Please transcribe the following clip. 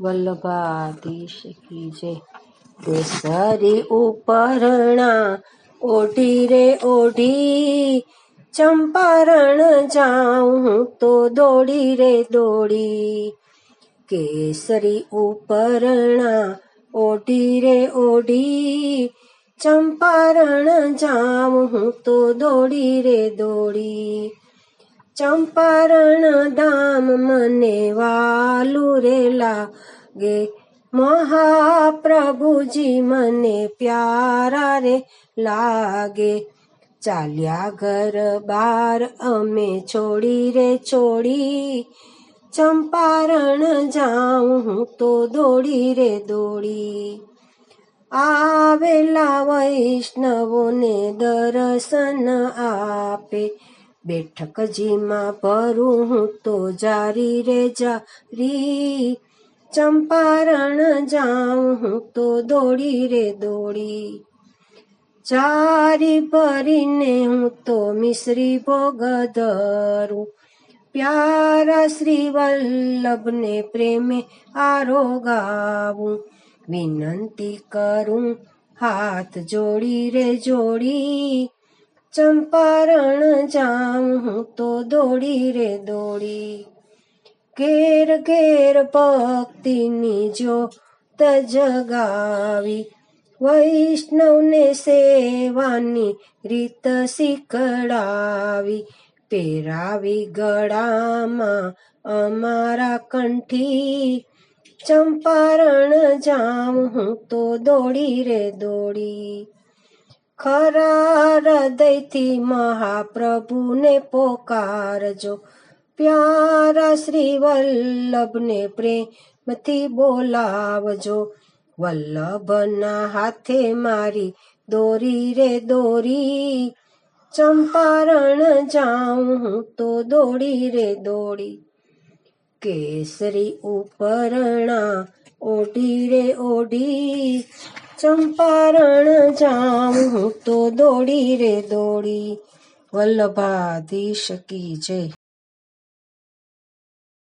વલ્લભાધીશ કી જય. કેસરી ઉપરણા, ઓઢી રે ઓઢી, ચંપારણ જાઉં તો દોડી રે દોડી. કેસરી ઉપરણા, ઓઢી રે ઓઢી, ચંપારણ જાઉં તો દોડી રે દોડી. ચંપારણ ધામ મને વાલું રે લાગે. મહાપ્રભુજી મને પ્યારા રે લાગે. ચાલ્યા ઘર બાર અમે છોડી રે છોડી. ચંપારણ જાઉં તો દોડી રે દોડી. આવેલા વૈષ્ણવોને દર્શન આપે. બેઠકજીમાં ભરું હું તો જારી રે જારી. ચંપારણ જાઉં હું તો દોડી રે દોડી. ચારી ભરીને હું તો મિશ્રી ભોગ ધરું. પ્યારા શ્રી વલ્લભને પ્રેમે આરોગાવું વિનંતી કરું, હાથ જોડી રે જોડી. ચંપારણ જાઉં હું તો દોડી રે દોડી. ઘેર ઘેર ભક્તિની જો જગાવી. વૈષ્ણવને સેવાની રીત શીખડાવી. પહેરાવી ગળામાં અમારા કંઠી. ચંપારણ જાઉં હું તો દોડી રે દોડી. ખરા હૃદયથી મહાપ્રભુને પોકારજો. પ્યારા શ્રી વલ્લભને પ્રેમથી બોલાવજો. વલ્લભના હાથે મારી દોરી રે દોરી, ચંપારણ જાઉં હું તો દોડી રે દોડી. કેસરી ઉપરણા ઓઢી રે ઓઢી ચંપારણ જામ હું તો દોડી રે દોડી. વલ્લભાધીશ કી જય.